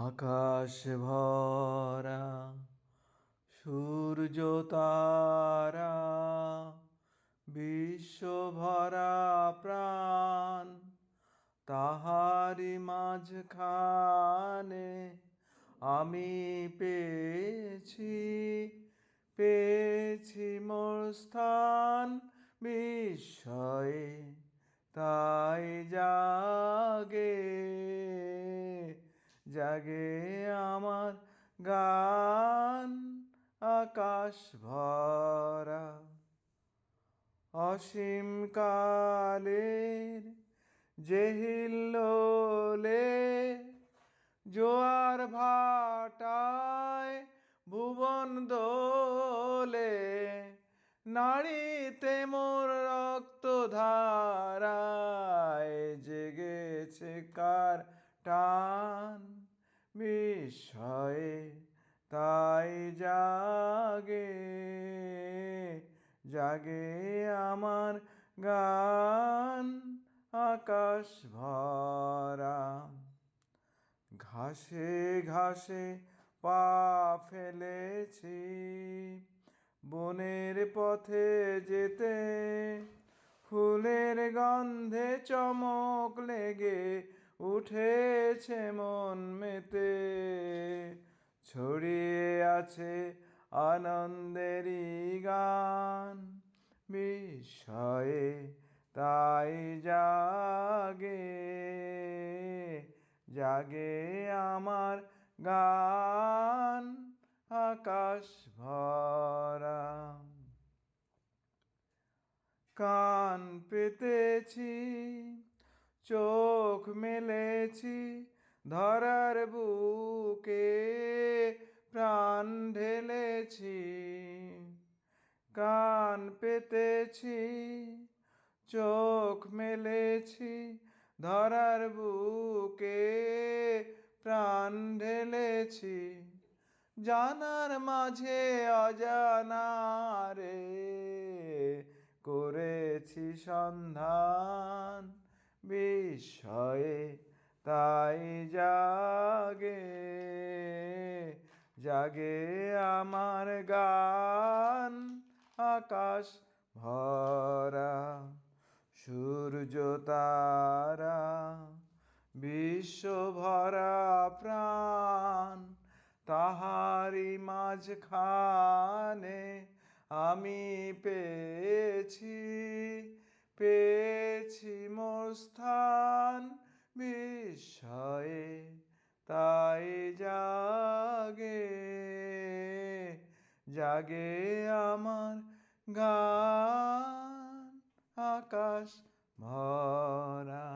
আকাশ ভরা সূর্য তারা বিশ্ব ভরা প্রাণ তাহারি মাঝখানে আমি পেয়েছি পেয়েছি মোর স্থান বিস্ময়ে। তাই জাগে জাগে আমার গান আকাশ ভরা। অসীম কালের জেহিল্লোলে জোয়ার ভাটায় ভুবন দোলে নারীতে মোর রক্ত ধারায় জেগেছে কার টান। বিস্ময়ে তাই জাগে জাগে আমার গান আকাশ ভরা। ঘাসে ঘাসে পা ফেলেছি, বনের পথে যেতে ফুলের গন্ধে চমক লেগে উঠেছে মন মেতে, ছড়িয়ে আছে আনন্দেরই গান। বিস্ময়ে তাই জাগে জাগে আমার গান আকাশ ভরা। কান পেতেছি চোখ মেলেছি ধরার বুকে, প্রাণ ঢেলেছি, কান পেতেছি, চোখ মেলেছি ধরার বুকে, প্রাণ ঢেলেছি। জানার মাঝে অজানারে করেছি সন্ধান। বিস্ময়ে তাই জাগে জাগে আমার গান আকাশ ভরা, সূর্য তারা, বিশ্ব ভরা প্রাণ তাহারি মাঝখানে আমি পেয়েছি পেয়েছি মোর স্থান। বিস্ময়ে তাই জাগে জাগে আমার গান আকাশ ভরা।